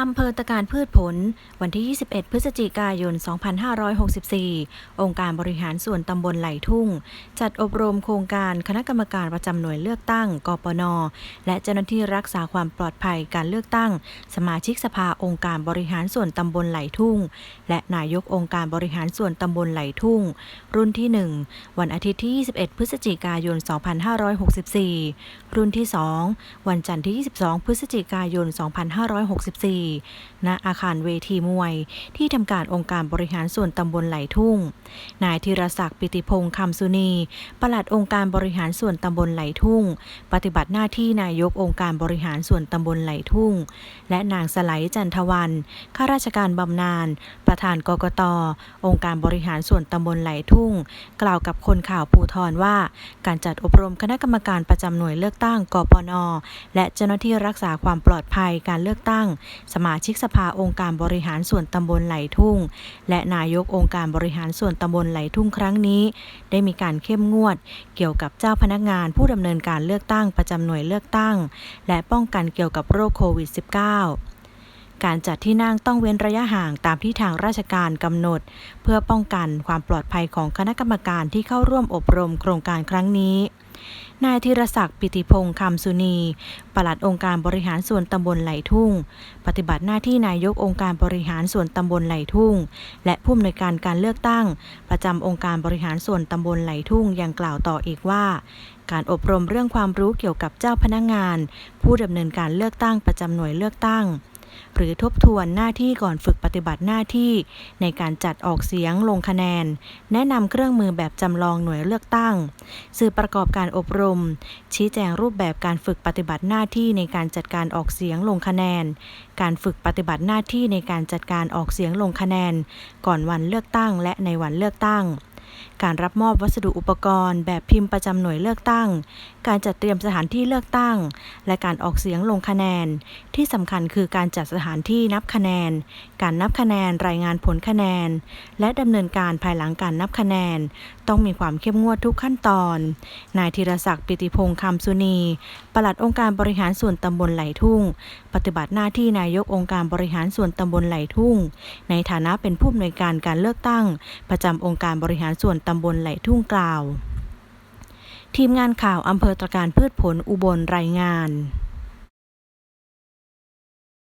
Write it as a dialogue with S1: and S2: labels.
S1: อำเภอตะการพืชผล วันที่ 21 พฤศจิกายน 2564 องค์การบริหารส่วนตำบลไหลทุ่ง จัดอบรมโครงการคณะกรรมการประจำหน่วยเลือกตั้ง กปน และเจ้าหน้าที่รักษาความปลอดภัยการเลือกตั้ง สมาชิกสภาองค์การบริหารส่วนตำบลไหลทุ่ง และนายกองค์การบริหารส่วนตำบลไหลทุ่ง รุ่นที่ 1 วันอาทิตย์ที่ 21 พฤศจิกายน 2564 รุ่นที่ 2 วันจันทร์ที่ 22 พฤศจิกายน 2564ณอาคารเวทีมวย ที่ทำการองค์การบริหารส่วนตำบลไหลทุ่ง นายธีรศักดิ์ปิติพงษ์คำสุนีปลัดองค์การบริหารส่วนตำบลไหลทุ่ง ปฏิบัติหน้าที่นายกองค์การบริหารส่วนตำบลไหลทุ่ง และนางสไลจันทวันข้าราชการบำนาญประธานกกตองค์การบริหารส่วนตำบลไหลทุ่ง กล่าวกับคนข่าวภูทรว่า การจัดอบรมคณะกรรมการประจำหน่วยเลือกตั้งกปนและเจ้าหน้าที่รักษาความปลอดภัยการเลือกตั้งสมาชิกสภาองค์การบริหารส่วนตำบลไหลทุ่ง และนายกองค์การบริหารส่วนตำบลไหลทุ่งครั้งนี้ ได้มีการเข้มงวด เกี่ยวกับเจ้าพนักงานผู้ดำเนินการเลือกตั้งประจำหน่วยเลือกตั้ง และป้องกันเกี่ยวกับโรคโควิด -19 การจัดที่นั่งต้องเว้นระยะห่างตามที่ทางราชการกำหนด เพื่อป้องกันความปลอดภัยของคณะกรรมการที่เข้าร่วมอบรมโครงการครั้งนี้ นายธีรศักดิ์ปิติพงษ์คำสุนีปลัดองค์การบริหารส่วนตำบลไหลทุ่ง ปฏิบัติหน้าที่นายกองค์การบริหารส่วนตำบลไหลทุ่ง และผู้อำนวยการการเลือกตั้ง ประจำองค์การบริหารส่วนตำบลไหลทุ่งยังกล่าวต่ออีกว่าการอบรมเรื่องความรู้เกี่ยวกับเจ้าพนักงาน ผู้ดำเนินการเลือกตั้งประจำหน่วยเลือกตั้ง หรือทบทวนหน้าที่ก่อนฝึกปฏิบัติหน้าที่ ในการจัดออกเสียงลงคะแนน แนะนำเครื่องมือแบบจำลองหน่วยเลือกตั้ง สื่อประกอบการอบรม ชี้แจงรูปแบบการฝึกปฏิบัติหน้าที่ในการจัดการออกเสียงลงคะแนน การฝึกปฏิบัติหน้าที่ในการจัดการออกเสียงลงคะแนน ก่อนวันเลือกตั้งและในวันเลือกตั้ง การรับมอบวัสดุอุปกรณ์ แบบพิมพ์ประจำหน่วยเลือกตั้ง การจัดเตรียมสถานที่เลือกตั้ง และการออกเสียงลงคะแนน ที่สำคัญคือการจัดสถานที่นับคะแนน การนับคะแนนรายงานผลคะแนน และดำเนินการภายหลังการนับคะแนน ต้องมีความเข้มงวดทุกขั้นตอน นายธีรศักดิ์ปิติพงษ์คำสุนีปลัดองค์การบริหารส่วนตำบลไหลทุ่ง ปฏิบัติหน้าที่นายกองค์การบริหารส่วนตำบลไหลทุ่ง ในฐานะเป็นผู้อำนวยการการเลือกตั้ง ประจำองค์การบริหารส่วนตำบลไหลทุ่งกล่าว ทีมงานข่าวอำเภอตรการพืชผลอุบลรายงาน